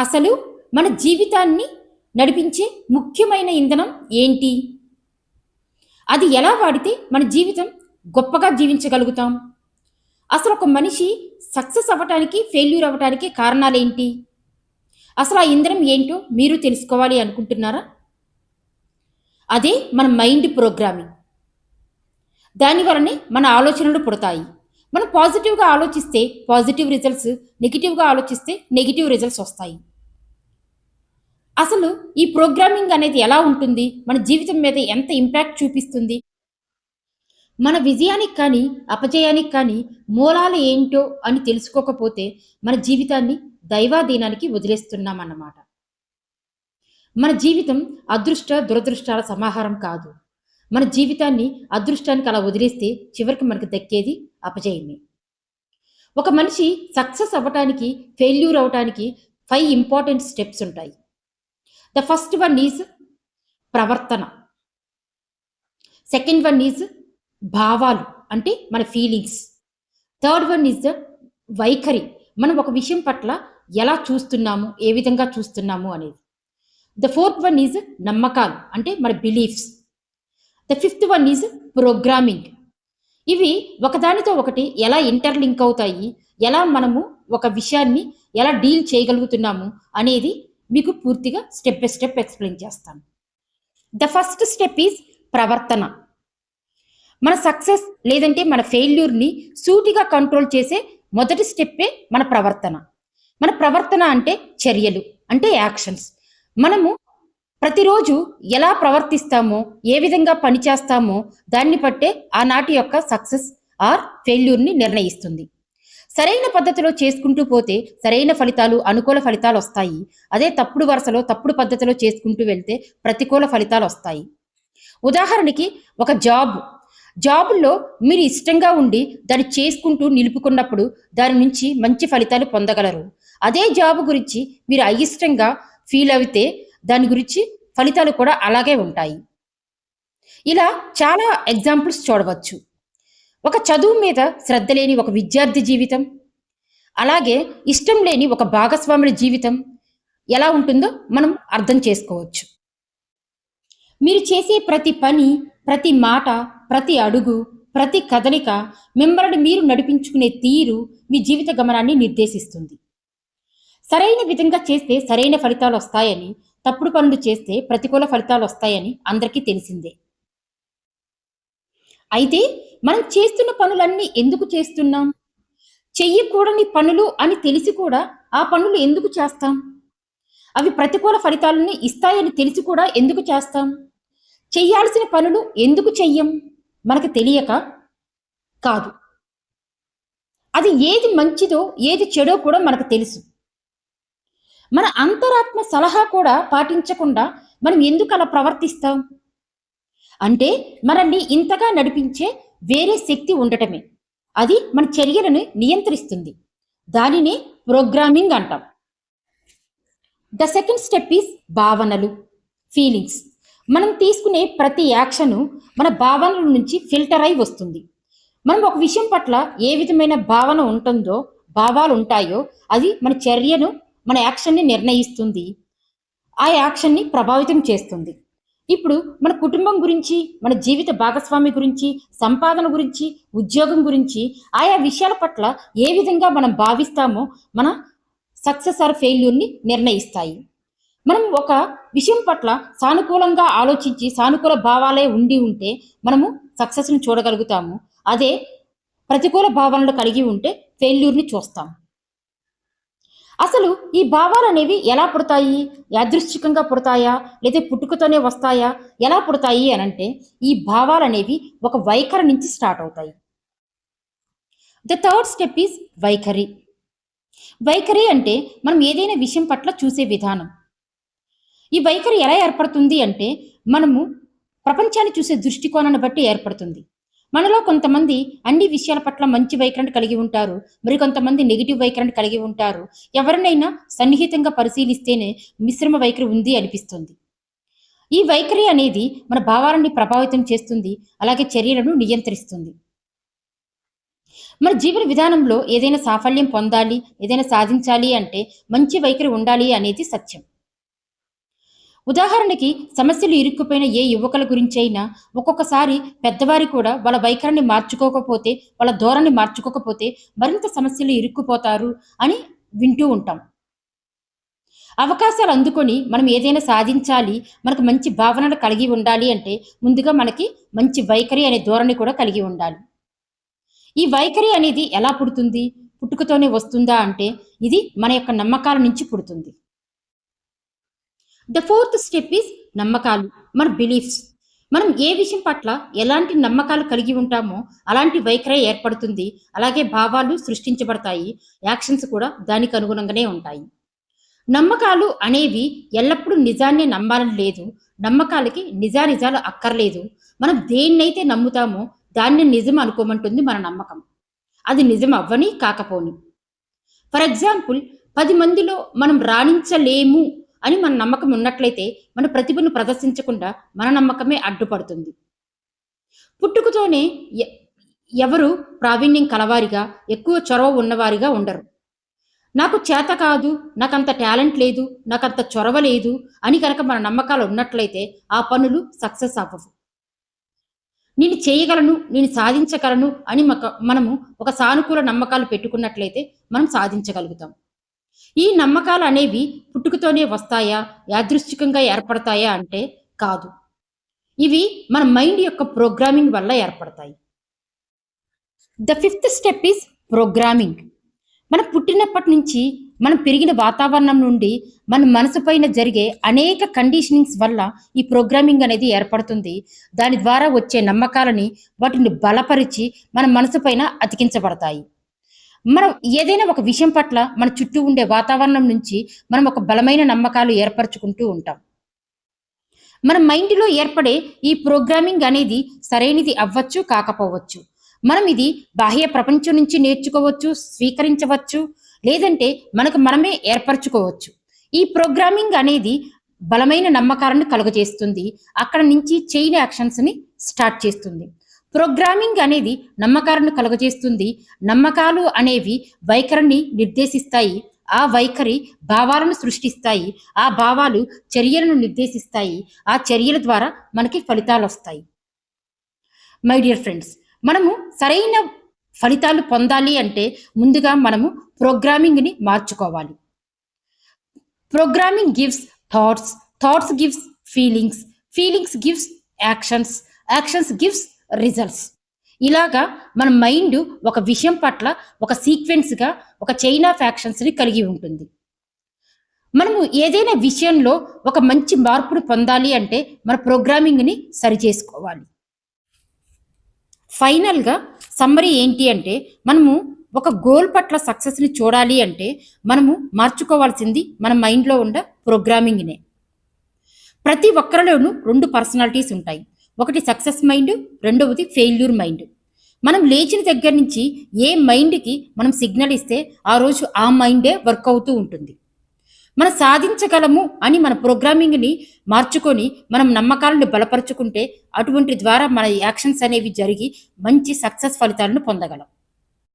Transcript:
అసలు మన జీవితాన్ని నడిపించే ముఖ్యమైన ఇంధనం ఏంటి? అది ఎలా వాడితే మన జీవితం గొప్పగా జీవించగలుగుతాం? అసలు ఒక మనిషి సక్సెస్ అవ్వటానికి ఫెయిల్యూర్ అవ్వటానికి కారణాలేంటి? అసలు ఆ ఇంధనం ఏంటో మీరు తెలుసుకోవాలి అనుకుంటున్నారా? అదే మన మైండ్ ప్రోగ్రామింగ్. దాని వలనే మన ఆలోచనలు పుడతాయి. మనం పాజిటివ్గా ఆలోచిస్తే పాజిటివ్ రిజల్ట్స్ నెగిటివ్గా ఆలోచిస్తే నెగిటివ్ రిజల్ట్స్ వస్తాయి. అసలు ఈ ప్రోగ్రామింగ్ అనేది ఎలా ఉంటుంది? మన జీవితం మీద ఎంత ఇంపాక్ట్ చూపిస్తుంది? మన విజయానికి కానీ అపజయానికి కానీ మూలాలు ఏంటో అని తెలుసుకోకపోతే మన జీవితాన్ని దైవాధీనానికి వదిలేస్తున్నామన్నమాట. మన జీవితం అదృష్ట దురదృష్టాల సమాహారం కాదు. మన జీవితాన్ని అదృష్టానికి అలా వదిలేస్తే చివరికి మనకు దక్కేది అపజయమే. ఒక మనిషి సక్సెస్ అవ్వటానికి ఫెయిల్యూర్ అవ్వటానికి ఫైవ్ ఇంపార్టెంట్ స్టెప్స్ ఉంటాయి. ద ఫస్ట్ వన్ ఈజ్ ప్రవర్తన సెకండ్ వన్ ఈజ్ భావాలు అంటే మన feelings third one is the వైఖరి మనం ఒక విషయం పట్ల ఎలా చూస్తున్నాము ఏ విధంగా చూస్తున్నాము అనేది ద ఫోర్త్ వన్ ఈజ్ నమ్మకాలు అంటే మన beliefs the fifth one is programming ఇవి ఒకదానితో ఒకటి ఎలా ఇంటర్లింక్ అవుతాయి ఎలా మనము ఒక విషయాన్ని ఎలా డీల్ చేయగలుగుతున్నాము అనేది మీకు పూర్తిగా స్టెప్ బై స్టెప్ ఎక్స్ప్లెయిన్ చేస్తాను. ద ఫస్ట్ స్టెప్ ఈజ్ ప్రవర్తన. మన సక్సెస్ లేదంటే మన ఫెయిల్యూర్ని సూటిగా కంట్రోల్ చేసే మొదటి స్టెప్పే మన ప్రవర్తన. మన ప్రవర్తన అంటే చర్యలు అంటే యాక్షన్స్ మనము ప్రతిరోజు ఎలా ప్రవర్తిస్తామో ఏ విధంగా పనిచేస్తామో దాన్ని బట్టే ఆనాటి యొక్క సక్సెస్ ఆర్ ఫెయిల్యూర్ని నిర్ణయిస్తుంది. సరైన పద్ధతిలో చేసుకుంటూ పోతే సరైన ఫలితాలు అనుకూల ఫలితాలు వస్తాయి. అదే తప్పుడు వరుసలో తప్పుడు పద్ధతిలో చేసుకుంటూ వెళ్తే ప్రతికూల ఫలితాలు వస్తాయి. ఉదాహరణకి ఒక జాబ్. జాబుల్లో మీరు ఇష్టంగా ఉండి దాన్ని చేసుకుంటూ నిలుపుకున్నప్పుడు దాని నుంచి మంచి ఫలితాలు పొందగలరు. అదే జాబ్ గురించి మీరు అయిష్టంగా ఫీల్ అయితే దాని గురించి ఫలితాలు కూడా అలాగే ఉంటాయి. ఇలా చాలా ఎగ్జాంపుల్స్ చూడవచ్చు. ఒక చదువు మీద శ్రద్ధ లేని ఒక విద్యార్థి జీవితం. అలాగే ఇష్టం లేని ఒక భాగస్వాముల జీవితం ఎలా ఉంటుందో మనం అర్థం చేసుకోవచ్చు. మీరు చేసే ప్రతి పని ప్రతి మాట ప్రతి అడుగు ప్రతి కదలిక మిమ్మల్ని మీరు నడిపించుకునే తీరు మీ జీవిత గమనాన్ని నిర్దేశిస్తుంది. సరైన విధంగా చేస్తే సరైన ఫలితాలు వస్తాయని తప్పుడు పనులు చేస్తే ప్రతికూల ఫలితాలు వస్తాయని అందరికీ తెలిసిందే. అయితే మనం చేస్తున్న పనులన్నీ ఎందుకు చేస్తున్నాం? చెయ్యకూడని పనులు అని తెలిసి కూడా ఆ పనులు ఎందుకు చేస్తాం? అవి ప్రతికూల ఫలితాలని ఇస్తాయని తెలిసి కూడా ఎందుకు చేస్తాం? చెయ్యాల్సిన పనులు ఎందుకు చెయ్యం? మనకు తెలియక కాదు. అది ఏది మంచిదో ఏది చెడో కూడా మనకు తెలుసు. మన అంతరాత్మ సలహా కూడా పాటించకుండా మనం ఎందుకు అలా ప్రవర్తిస్తాం? అంటే మనల్ని ఇంతగా నడిపించే వేరే శక్తి ఉండటమే. అది మన చర్యలను నియంత్రిస్తుంది. దానిని ప్రోగ్రామింగ్ అంటాం. ద సెకండ్ స్టెప్ ఈస్ భావనలు ఫీలింగ్స్. మనం తీసుకునే ప్రతి యాక్షను మన భావనల నుంచి ఫిల్టర్ అయి వస్తుంది. మనం ఒక విషయం పట్ల ఏ విధమైన భావన ఉంటుందో భావాలు ఉంటాయో అది మన చర్యను మన యాక్షన్ని నిర్ణయిస్తుంది. ఆ యాక్షన్ని ప్రభావితం చేస్తుంది. ఇప్పుడు మన కుటుంబం గురించి మన జీవిత భాగస్వామి గురించి సంపాదన గురించి ఉద్యోగం గురించి ఆయా విషయాల పట్ల ఏ విధంగా మనం భావిస్తామో మన సక్సెస్ ఆర్ ఫెయిల్యూర్ని నిర్ణయిస్తాయి. మనం ఒక విషయం పట్ల సానుకూలంగా ఆలోచించి సానుకూల భావాలే ఉండి ఉంటే మనము సక్సెస్ని చూడగలుగుతాము. అదే ప్రతికూల భావనలు కలిగి ఉంటే ఫెయిల్యూర్ని చూస్తాం అసలు ఈ భావాలు అనేవి ఎలా పుడతాయి? యాదృశ్చికంగా పుడతాయా? లేదా పుట్టుకతోనే వస్తాయా? ఎలా పుడతాయి అని అంటే ఈ భావాలు అనేవి ఒక వైఖరి నుంచి స్టార్ట్ అవుతాయి. ద థర్డ్ స్టెప్ ఈజ్ వైఖరి. వైఖరి అంటే మనం ఏదైనా విషయం పట్ల చూసే విధానం. ఈ వైఖరి ఎలా ఏర్పడుతుంది అంటే మనము ప్రపంచాన్ని చూసే దృష్టికోణాన్ని బట్టి ఏర్పడుతుంది. మనలో కొంతమంది అన్ని విషయాల పట్ల మంచి వైఖరిని కలిగి ఉంటారు. మరి కొంతమంది నెగిటివ్ వైఖరిని కలిగి ఉంటారు. ఎవరినైనా సన్నిహితంగా పరిశీలిస్తేనే మిశ్రమ వైఖరి ఉంది అనిపిస్తుంది. ఈ వైఖరి అనేది మన భావాలని ప్రభావితం చేస్తుంది. అలాగే చర్యలను నియంత్రిస్తుంది. మన జీవన విధానంలో ఏదైనా సాఫల్యం పొందాలి ఏదైనా సాధించాలి అంటే మంచి వైఖరి ఉండాలి అనేది సత్యం. ఉదాహరణకి సమస్యలు ఇరుక్కుపోయిన ఏ యువకుల గురించి అయినా ఒక్కొక్కసారి పెద్దవారి కూడా వాళ్ళ వైఖరిని మార్చుకోకపోతే వాళ్ళ ధోరణి మార్చుకోకపోతే మరింత సమస్యలు ఇరుక్కుపోతారు అని వింటూ ఉంటాం. అవకాశాలు అందుకొని మనం ఏదైనా సాధించాలి మనకు మంచి భావనలు కలిగి ఉండాలి అంటే ముందుగా మనకి మంచి వైఖరి అనే ధోరణి కూడా కలిగి ఉండాలి. ఈ వైఖరి అనేది ఎలా పుడుతుంది? పుట్టుకతోనే వస్తుందా అంటే ఇది మన యొక్క నమ్మకాల నుంచి పుడుతుంది. ద ఫోర్త్ స్టెప్ ఈస్ నమ్మకాలు. మన బిలీఫ్స్ మనం ఏ విషయం పట్ల ఎలాంటి నమ్మకాలు కలిగి ఉంటామో అలాంటి వైఖరి ఏర్పడుతుంది. అలాగే భావాలు సృష్టించబడతాయి. యాక్షన్స్ కూడా దానికి అనుగుణంగానే ఉంటాయి. నమ్మకాలు అనేవి ఎల్లప్పుడూ నిజాన్ని నమ్మాలని లేదు. నమ్మకాలకి నిజానిజాలు అక్కర్లేదు. మనం దేన్నైతే నమ్ముతామో దాన్ని నిజం అనుకోమంటుంది మన నమ్మకం. అది నిజం అవ్వని కాకపోని. ఫర్ ఎగ్జాంపుల్ పది మందిలో మనం రాణించలేము అని మన నమ్మకం ఉన్నట్లయితే మన ప్రతిభను ప్రదర్శించకుండా మన నమ్మకమే అడ్డుపడుతుంది. పుట్టుకతోనే ఎ- ఎవరు ప్రావీణ్యం కలవారిగా ఎక్కువ చొరవ ఉన్నవారిగా ఉండరు. నాకు చేత కాదు నాకంత టాలెంట్ లేదు నాకంత చొరవ లేదు అని కనుక మన నమ్మకాలు ఉన్నట్లయితే ఆ పనులు సక్సెస్ అవ్వవు. నేను చేయగలను నేను సాధించగలను అని మక మనము ఒక సానుకూల నమ్మకాలు పెట్టుకున్నట్లయితే మనం సాధించగలుగుతాం. ఈ నమ్మకాలు అనేవి పుట్టుకతోనే వస్తాయా? యాదృశ్చికంగా ఏర్పడతాయా అంటే కాదు. ఇవి మన మైండ్ యొక్క ప్రోగ్రామింగ్ వల్ల ఏర్పడతాయి. The fifth step is programming. మనం పుట్టినప్పటి నుంచి మనం పెరిగిన వాతావరణం నుండి మన మనసు పైన జరిగే అనేక కండిషనింగ్స్ వల్ల ఈ ప్రోగ్రామింగ్ అనేది ఏర్పడుతుంది. దాని ద్వారా వచ్చే నమ్మకాలని వాటిని బలపరిచి మన మనసు పైన అతికించబడతాయి. మనం ఏదైనా ఒక విషయం పట్ల మన చుట్టూ ఉండే వాతావరణం నుంచి మనం ఒక బలమైన నమ్మకాలు ఏర్పరచుకుంటూ ఉంటాం. మన మైండ్లో ఏర్పడే ఈ ప్రోగ్రామింగ్ అనేది సరైనది అవ్వచ్చు కాకపోవచ్చు. మనం ఇది బాహ్య ప్రపంచం నుంచి నేర్చుకోవచ్చు స్వీకరించవచ్చు లేదంటే మనకు మనమే ఏర్పరచుకోవచ్చు. ఈ ప్రోగ్రామింగ్ అనేది బలమైన నమ్మకాలను కలుగజేస్తుంది. అక్కడ నుంచి చైన్ యాక్షన్స్ని స్టార్ట్ చేస్తుంది. ప్రోగ్రామింగ్ అనేది నమ్మకాలను కలుగజేస్తుంది. నమ్మకాలు అనేవి వైఖరిని నిర్దేశిస్తాయి. ఆ వైఖరి భావాలను సృష్టిస్తాయి. ఆ భావాలు చర్యలను నిర్దేశిస్తాయి. ఆ చర్యల ద్వారా మనకి ఫలితాలు వస్తాయి. మై డియర్ ఫ్రెండ్స్ మనము సరైన ఫలితాలు పొందాలి అంటే ముందుగా మనము ప్రోగ్రామింగ్ని మార్చుకోవాలి. Programming gives thoughts thoughts gives feelings feelings gives actions actions gives results ఇలాగా మన మైండ్ ఒక విషయం పట్ల ఒక సీక్వెన్స్గా ఒక చైన్ ఆఫ్ యాక్షన్స్ని కలిగి ఉంటుంది. మనము ఏదైనా విషయంలో ఒక మంచి మార్పును పొందాలి అంటే మన ప్రోగ్రామింగ్ని సరి చేసుకోవాలి. ఫైనల్గా సమ్మరీ ఏంటి అంటే మనము ఒక గోల్ పట్ల సక్సెస్ని చూడాలి అంటే మనము మార్చుకోవాల్సింది మన మైండ్లో ఉన్న ప్రోగ్రామింగ్నే ప్రతి ఒక్కరిలోనూ రెండు పర్సనాలిటీస్ ఉంటాయి. ఒకటి సక్సెస్ మైండ్ రెండవది ఫెయిల్యూర్ మైండ్ మనం లేచిన దగ్గర నుంచి ఏ మైండ్కి మనం సిగ్నల్ ఇస్తే ఆ రోజు ఆ మైండే వర్క్ అవుతూ ఉంటుంది. మనం సాధించగలము అని మన ప్రోగ్రామింగ్ని మార్చుకొని మనం నమ్మకాలను బలపరుచుకుంటే అటువంటి ద్వారా మన యాక్షన్స్ అనేవి జరిగి మంచి సక్సెస్ ఫలితాలను పొందగలం.